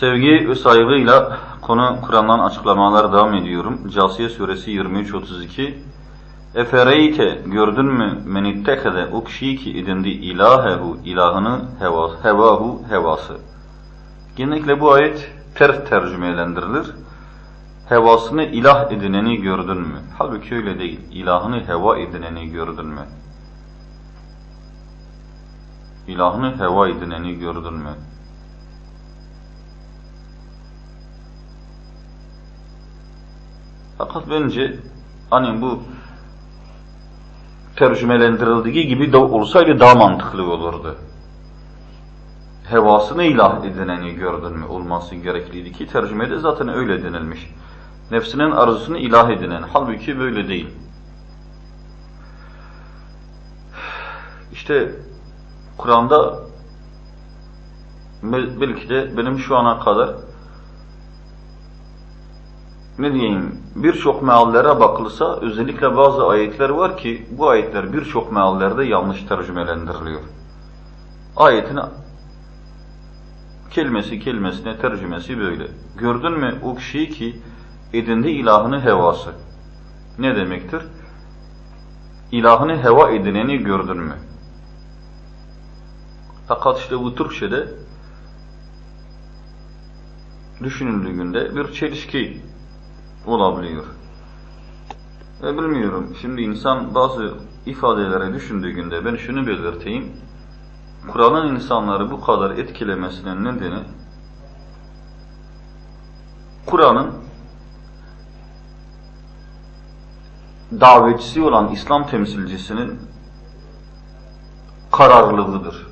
Sevgi ve saygıyla konu Kur'an'dan açıklamalar devam ediyorum. Casiye suresi 23-32 Efereyte gördün mü men ittekede o kişiyi ki edindi ilahehu ilahını heva, hevahu hevası. Genellikle bu ayet ters tercümelendirilir. Hevasını ilah edineni gördün mü? Halbuki öyle değil. İlahını heva edineni gördün mü? İlahını heva edineni gördün mü? Fakat bence hani bu tercümelendirildiği gibi de olsaydı daha mantıklı olurdu. Hevasını ilah edineni gördün mü olması gerekliydi ki tercümede zaten öyle denilmiş. Nefsinin arzusunu ilah edinen. Halbuki böyle değil. İşte Kur'an'da belki de benim şu ana kadar ne diyeyim birçok meallere bakılsa özellikle bazı ayetler var ki bu ayetler birçok meallerde yanlış tercümelendiriliyor. Ayetin kelimesi kelimesine tercümesi böyle. Gördün mü o kişiyi ki edindi ilahını hevası. Ne demektir? İlahını heva edineni gördün mü? Fakat işte bu Türkçe'de düşünüldüğünde bir çelişki olabiliyor. Ve bilmiyorum, şimdi insan bazı ifadelere düşündüğünde ben şunu belirteyim. Kur'an'ın insanları bu kadar etkilemesinin nedeni Kur'an'ın davetçisi olan İslam temsilcisinin kararlılığıdır.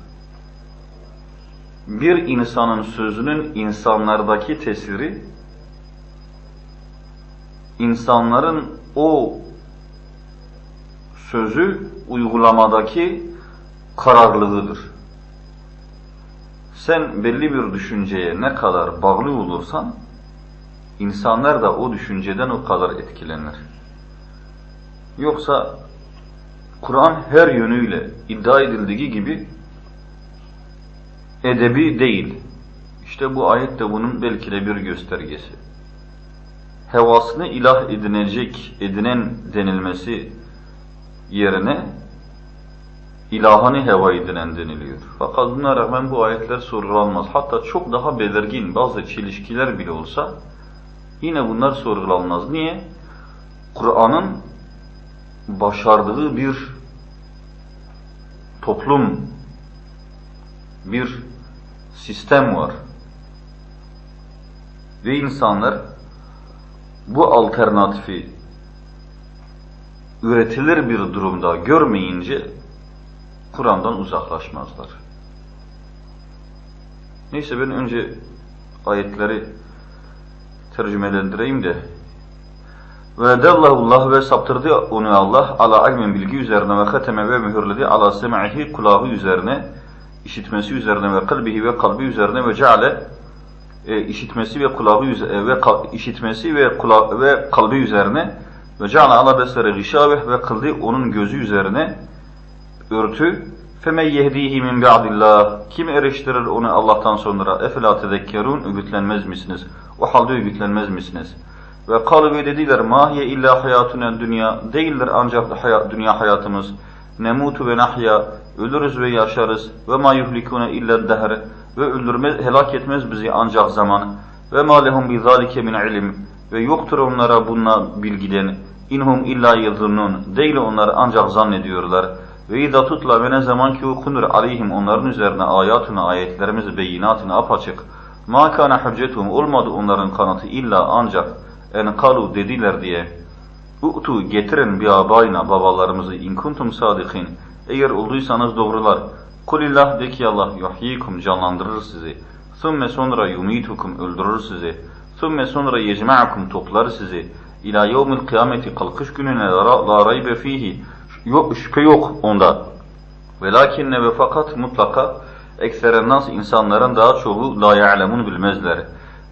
Bir insanın sözünün insanlardaki tesiri insanların o sözü uygulamadaki kararlılığıdır. Sen belli bir düşünceye ne kadar bağlı olursan, insanlar da o düşünceden o kadar etkilenir. Yoksa Kur'an her yönüyle iddia edildiği gibi edebi değil. İşte bu ayet de bunun belki de bir göstergesi hevasını ilah edinecek, edinen denilmesi yerine ilahını heva edinen deniliyor. Fakat buna rağmen bu ayetler sorgulanmaz. Hatta çok daha belirgin bazı çelişkiler bile olsa yine bunlar sorgulanmaz. Niye? Kur'an'ın başardığı bir toplum, bir sistem var. Ve insanlar bu alternatifi üretilir bir durumda görmeyince Kur'an'dan uzaklaşmazlar. Neyse ben önce ayetleri tercümelendireyim de ve Allah ve saptırdı onu Allah ala ilmin bilgi üzerine ve hateme ve mühürledi ala sem'ihi kulağı üzerine işitmesi üzerine ve kalbihi ve kalbi üzerine ve ceale e, işitmesi ve kulağı e, ve işitmesi ve kulağı ve kalbi üzerine ve ceala ala besere gişabeh ve kıldı onun gözü üzerine örtü. Feme yehdihi min ba'dillah kim eriştirir onu Allah'tan sonra? Efela tezekkerun ügütlenmez misiniz? O halde ügütlenmez misiniz? Ve kalı ve dediler mahiye illa hayatuna dünya. Değildir ancak hayat, dünya hayatımız. Nemutu ve nahya ölürüz ve yaşarız. Ve ma yuhlikuna illa dehr ve öldürmez, helak etmez bizi ancak zaman. Ve ma lehum bi zalike min ilim ve yoktur onlara bununla bilgiden. İnhum illa yadhunnun. Değil onlar ancak zannediyorlar. Ve izâ tutla ve ne zaman ki okunur aleyhim onların üzerine ayatuna ayetlerimiz beyinatına apaçık. Ma kana hüccetuhum olmadı onların kanıtı illa ancak en kalu dediler diye. U'tu getirin bi abayna babalarımızı in kuntum sadikin. Eğer olduysanız doğrular Kulillah de ki Allah yuhyikum canlandırır sizi. Sümme sonra yumitukum öldürür sizi. Sümme sonra yecma'akum toplar sizi. İlâ yevmil kıyameti kalkış gününe la raybe fihi. Yok, şüphe yok onda. Velakinne ve fakat mutlaka ekseren nas insanların daha çoğu la ya'lemun bilmezler.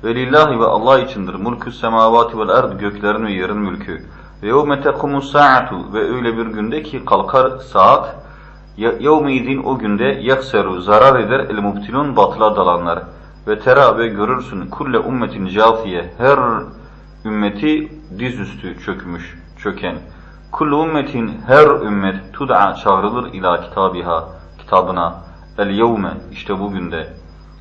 Ve lillahi ve Allah içindir mulkü semavati vel ard göklerin ve yerin mülkü. Ve yevme tekumus sa'atu ve öyle bir günde ki kalkar saat Yevmidin o günde yakseru zarar eder el mubtilun batıla dalanlar. Ve terabe görürsün kulle ummetin cafiye her ümmeti dizüstü çökmüş, çöken. Kullu ummetin her ümmet tud'a çağrılır ila kitabiha, kitabına. El yevme işte bugün de.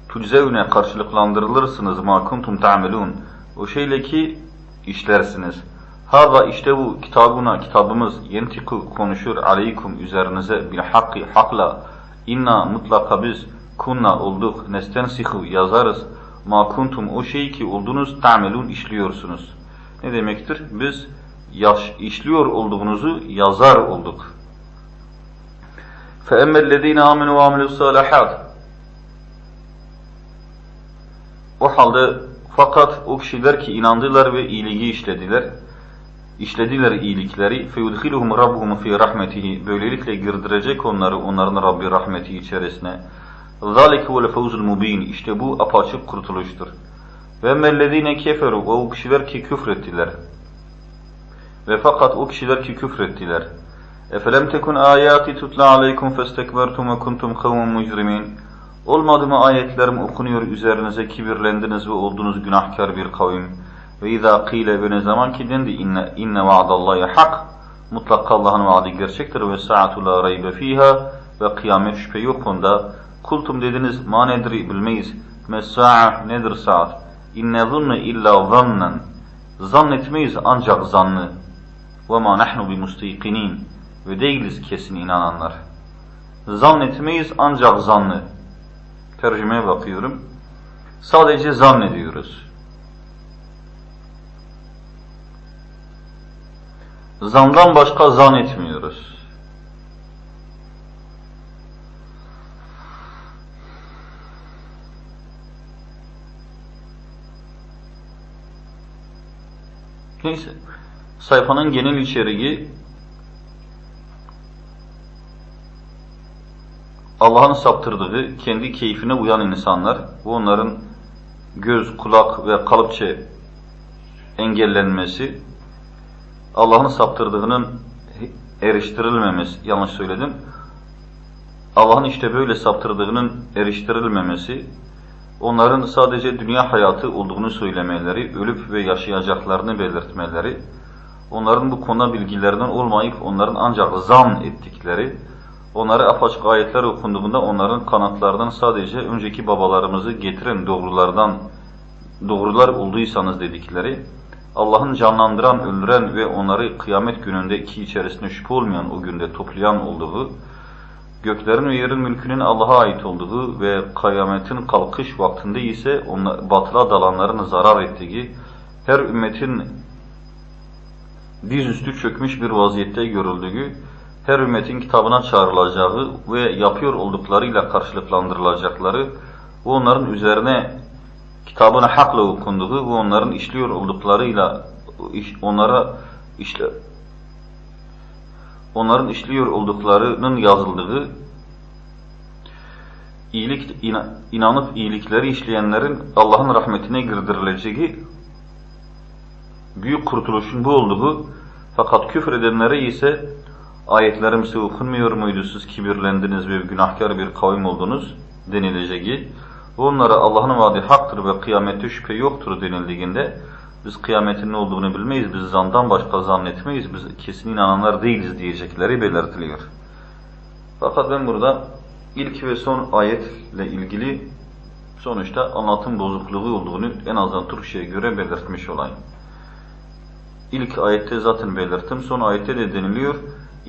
Tuczevne karşılıklandırılırsınız ma kuntum ta'melun. O şeyle ki işlersiniz. Hava işte bu kitabına kitabımız yentiku konuşur aleykum üzerinize bil hakki hakla. İnna mutlaka biz kunna olduk nestensihu yazarız. Ma kuntum o şey ki oldunuz ta'melun işliyorsunuz. Ne demektir? Biz yaş, işliyor olduğunuzu yazar olduk. فَاَمَّا الَّذ۪ينَ آمَنُوا وَعَمِلُوا الصَّالِحَاتِ O halde fakat o kişiler ki inandılar ve iyiliği işlediler, işledikleri iyilikleri feyudhiluhum rabbuhum fi rahmetihi böylelikle girdirecek onları onların Rabbi rahmeti içerisine. Zalik huvel fevzul mubin işte bu apaçık kurtuluştur. Ve mellezine keferu ve o kişiler ki küfrettiler. Ve fakat o kişiler ki küfrettiler. Efelem tekun ayati tutla aleykum festekbertum ve kuntum kavmun mujrimin. Olmadı mı ayetlerim okunuyor üzerinize kibirlendiniz ve oldunuz günahkar bir kavim.'' Ve izâ kîle ve ne zaman ki dendi inne, inne vaadallahi hak. Mutlaka Allah'ın vaadi gerçektir ve saatu la raybe fiha ve kıyamet şüphe yok onda. Kultum dediniz ma nedri bilmeyiz. Mes-sa'a nedir saat? İnne zunne illa zannen. Zannetmeyiz ancak zannı. Ve ma nahnu bimustayqinin. Ve değiliz kesin inananlar. Zannetmeyiz ancak zannı. Tercümeye bakıyorum. Sadece zannediyoruz. Zandan başka zannetmiyoruz. Neyse. Sayfanın genel içeriği Allah'ın saptırdığı kendi keyfine uyan insanlar, bu onların göz, kulak ve kalıpçe engellenmesi, Allah'ın saptırdığının eriştirilmemesi, yanlış söyledim. Allah'ın işte böyle saptırdığının eriştirilmemesi, onların sadece dünya hayatı olduğunu söylemeleri, ölüp ve yaşayacaklarını belirtmeleri, onların bu konuda bilgilerinden olmayıp onların ancak zan ettikleri, onlara apaçık ayetler okunduğunda onların kanatlardan sadece önceki babalarımızı getiren doğrulardan, doğrular olduysanız dedikleri, Allah'ın canlandıran, öldüren ve onları kıyamet gününde iki içerisinde şüphe olmayan o günde toplayan olduğu, göklerin ve yerin mülkünün Allah'a ait olduğu ve kıyametin kalkış vaktinde ise onlar, batıla dalanların zarar ettiği, her ümmetin dizüstü çökmüş bir vaziyette görüldüğü, her ümmetin kitabına çağrılacağı ve yapıyor olduklarıyla karşılıklandırılacakları onların üzerine kitabına hakla okunduğu ve onların işliyor olduklarıyla onlara işle onların işliyor olduklarının yazıldığı iyilik inanıp iyilikleri işleyenlerin Allah'ın rahmetine girdirileceği büyük kurtuluşun bu olduğu fakat küfür edenlere ise ayetlerim size okunmuyor muydu siz kibirlendiniz ve günahkar bir kavim oldunuz denileceği onlara Allah'ın vaadi haktır ve kıyamette şüphe yoktur denildiğinde biz kıyametin ne olduğunu bilmeyiz, biz zandan başka zannetmeyiz, biz kesin inananlar değiliz diyecekleri belirtiliyor. Fakat ben burada ilk ve son ayetle ilgili sonuçta anlatım bozukluğu olduğunu en azından Türkçe'ye göre belirtmiş olayım. İlk ayette zaten belirttim, son ayette de deniliyor.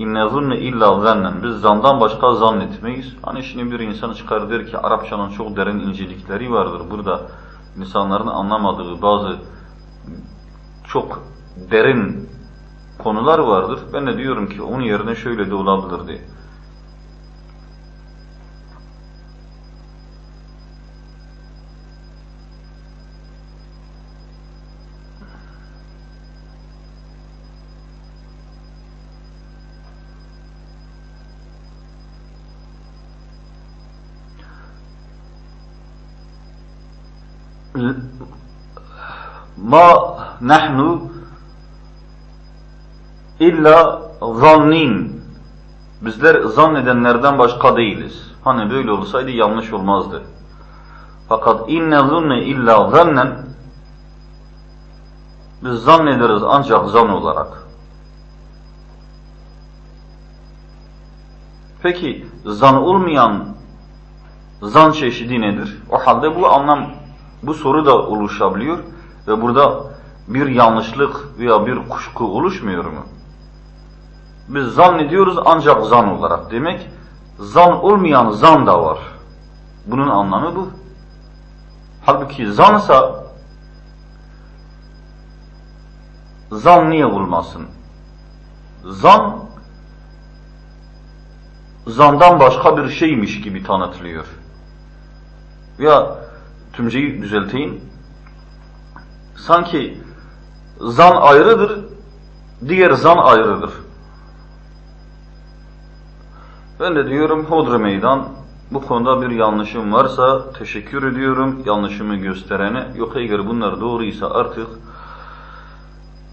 İnne zunne illa zannen. Biz zandan başka zannetmeyiz. Hani şimdi bir insan çıkar der ki Arapçanın çok derin incelikleri vardır. Burada insanların anlamadığı bazı çok derin konular vardır. Ben de diyorum ki onun yerine şöyle de olabilir diye. ma nahnu illa zannin bizler zannedenlerden başka değiliz. Hani böyle olsaydı yanlış olmazdı. Fakat inne zunne illa zannen biz zannederiz ancak zan olarak. Peki zan olmayan zan çeşidi nedir? O halde bu anlam, bu soru da oluşabiliyor ve burada bir yanlışlık veya bir kuşku oluşmuyor mu? Biz zannediyoruz ancak zan olarak. Demek zan olmayan zan da var. Bunun anlamı bu. Halbuki zansa zan niye olmasın? Zan zandan başka bir şeymiş gibi tanıtılıyor. Ya tümceyi düzelteyim. Sanki zan ayrıdır, diğer zan ayrıdır. Ben de diyorum hodri meydan bu konuda bir yanlışım varsa teşekkür ediyorum yanlışımı gösterene. Yok eğer bunlar doğruysa artık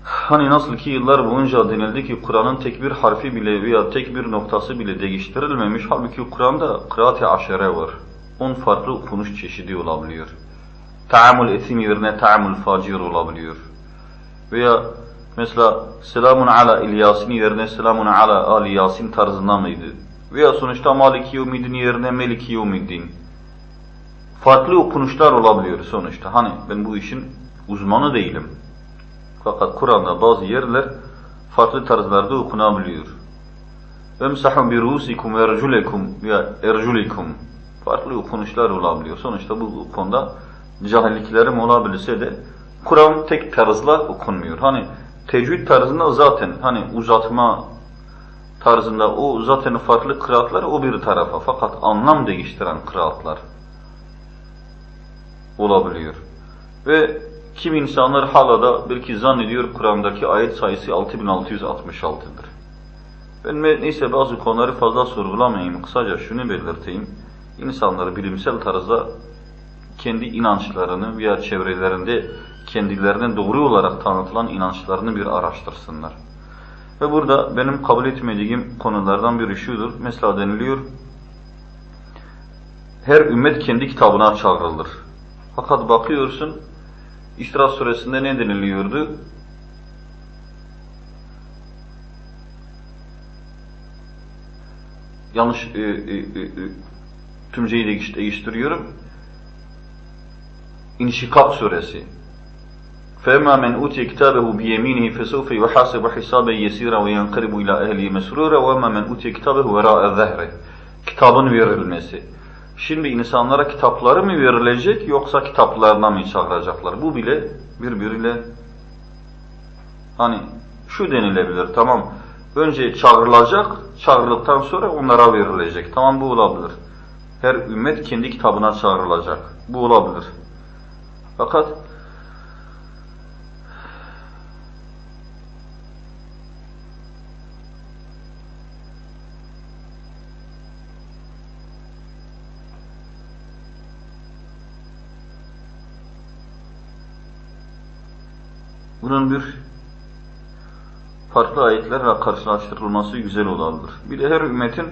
hani nasıl ki yıllar boyunca denildi ki Kur'an'ın tek bir harfi bile veya tek bir noktası bile değiştirilmemiş. Halbuki Kur'an'da kıraat-i aşere var. On farklı okunuş çeşidi olabiliyor. Ta'amul etim yerine ta'amul facir olabiliyor. Veya mesela selamun ala İlyasin yerine selamun ala Ali Yasin tarzında mıydı? Veya sonuçta Maliki Yevmiddin yerine Meliki Yevmiddin. Farklı okunuşlar olabiliyor sonuçta. Hani ben bu işin uzmanı değilim. Fakat Kur'an'da bazı yerler farklı tarzlarda okunabiliyor. Emsahu bi rusikum ve erculekum veya erculikum. Farklı okunuşlar olabiliyor. Sonuçta bu konuda cahilliklerim olabilirse de Kur'an tek tarzla okunmuyor. Hani tecvid tarzında zaten hani uzatma tarzında o zaten farklı kıraatlar o bir tarafa fakat anlam değiştiren kıraatlar olabiliyor. Ve kim insanlar hala da belki zannediyor Kur'an'daki ayet sayısı 6666'dır. Ben neyse bazı konuları fazla sorgulamayayım. Kısaca şunu belirteyim. İnsanları bilimsel tarzda kendi inançlarını veya çevrelerinde kendilerine doğru olarak tanıtılan inançlarını bir araştırsınlar. Ve burada benim kabul etmediğim konulardan biri şudur. Mesela deniliyor, her ümmet kendi kitabına çağrılır. Fakat bakıyorsun, İsra suresinde ne deniliyordu? Yanlış e, e, e, tümceyi de değiştiriyorum. İnşikak suresi. فَاَمَّا مَنْ اُوتِيَ كِتَابَهُ بِيَمِينِهِ فَسَوْفَ يُحَاسَبُ حِسَابًا يَسِيرًا وَيَنْقَلِبُ اِلَى اَهْلِهِ مَسْرُورًا وَاَمَّا مَنْ اُوتِيَ كِتَابَهُ وَرَاءَ ظَهْرِ Kitabın verilmesi. Şimdi insanlara kitapları mı verilecek yoksa kitaplarına mı çağıracaklar? Bu bile birbiriyle hani şu denilebilir tamam önce çağrılacak çağrıldıktan sonra onlara verilecek tamam bu olabilir. Her ümmet kendi kitabına çağrılacak. Bu olabilir. Fakat Bunun bir farklı ayetlerle karşılaştırılması güzel olabilir. Bir de her ümmetin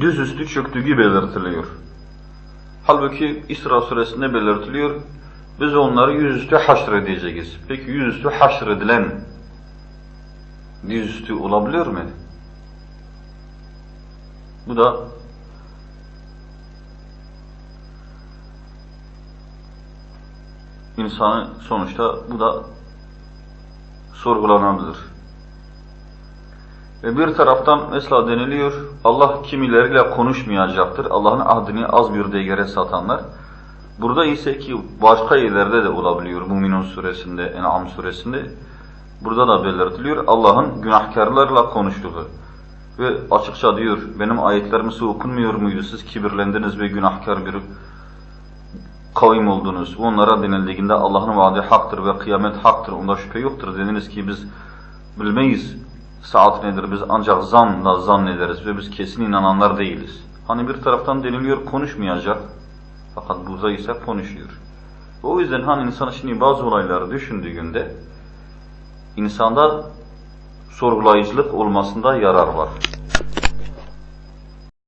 düzüstü çöktüğü belirtiliyor. Halbuki İsra suresinde belirtiliyor, biz onları yüzüstü haşredeceğiz. Peki yüzüstü haşredilen yüzüstü olabiliyor mu? Bu da insanı sonuçta bu da sorgulanabilir. Ve bir taraftan mesela deniliyor, Allah kimileriyle konuşmayacaktır. Allah'ın ahdini az bir değere satanlar. Burada ise ki başka yerlerde de olabiliyor. Müminun suresinde, En'am suresinde. Burada da belirtiliyor. Allah'ın günahkarlarla konuştuğu. Ve açıkça diyor, benim ayetlerimiz okunmuyor muydu? Siz kibirlendiniz ve günahkar bir kavim oldunuz. Onlara denildiğinde Allah'ın vaadi haktır ve kıyamet haktır. Onda şüphe yoktur. Dediniz ki biz bilmeyiz saat nedir. Biz ancak zanla zannederiz ve biz kesin inananlar değiliz. Hani bir taraftan deniliyor konuşmayacak. Fakat burada ise konuşuyor. O yüzden hani insan şimdi bazı olayları düşündüğünde insanda sorgulayıcılık olmasında yarar var.